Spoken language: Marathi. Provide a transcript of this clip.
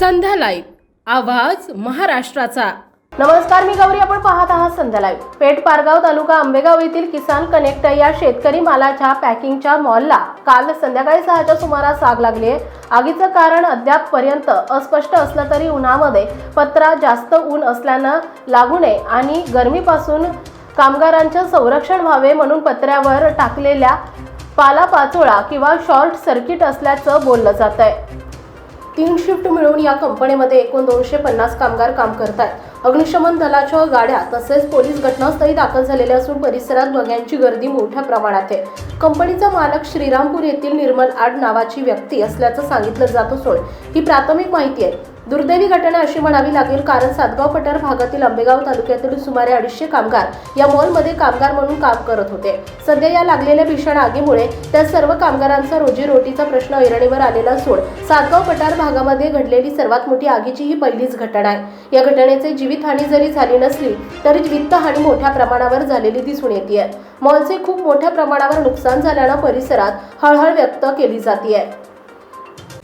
संध्या लाईव्ह आवाज महाराष्ट्राचा. नमस्कार मी गौरी. आपण पाहत आहात संध्या लाईव्ह पेठ पारगाव तालुका आंबेगाव येथील किसान कनेक्ट या शेतकरी मालाच्या पॅकिंगच्या मॉलला काल संध्याकाळी सहाच्या सुमारास आग लागली आहे. आगीचं कारण अद्याप पर्यंत अस्पष्ट असलं तरी उन्हामध्ये पत्रा जास्त ऊन असल्यानं लागू नये आणि गरमीपासून कामगारांचं संरक्षण व्हावे म्हणून पत्र्यावर टाकलेल्या पालापाचोळा किंवा शॉर्ट सर्किट असल्याचं बोललं जात आहे तीन शिफ्ट मिळून या कंपनीमध्ये एकूण दोनशे पन्नास कामगार काम करत आहेत अग्निशमन दलाच्या गाड्या तसेच पोलीस घटनास्थळी दाखल झालेल्या असून परिसरात बघ्यांची गर्दी मोठ्या प्रमाणात आहे. कंपनीचा मालक श्रीरामपूर येथील निर्मल आड नावाची व्यक्ती असल्याचं सांगितलं जात असून ही प्राथमिक माहिती आहे. दुर्दैवी घटना अशी म्हणावी लागेल कारण सातगाव पठार भागातील आंबेगाव तालुक्यातील सुमारे अडीचशे कामगार या मॉलमध्ये कामगार म्हणून काम करत होते. सध्या या लागलेल्या भीषण आगीमुळे त्या सर्व कामगारांचा रोजीरोटीचा प्रश्न ऐरणीवर आलेला असून सातगाव पठार भागामध्ये घडलेली सर्वात मोठी आगीची ही पहिलीच घटना आहे. या घटनेचे जीवितहानी जरी झाली नसली तरी वित्तहानी मोठ्या प्रमाणावर झालेली दिसून येते मॉलचे खूप मोठ्या प्रमाणावर नुकसान झाल्यानं परिसरात हळहळ व्यक्त केली जाते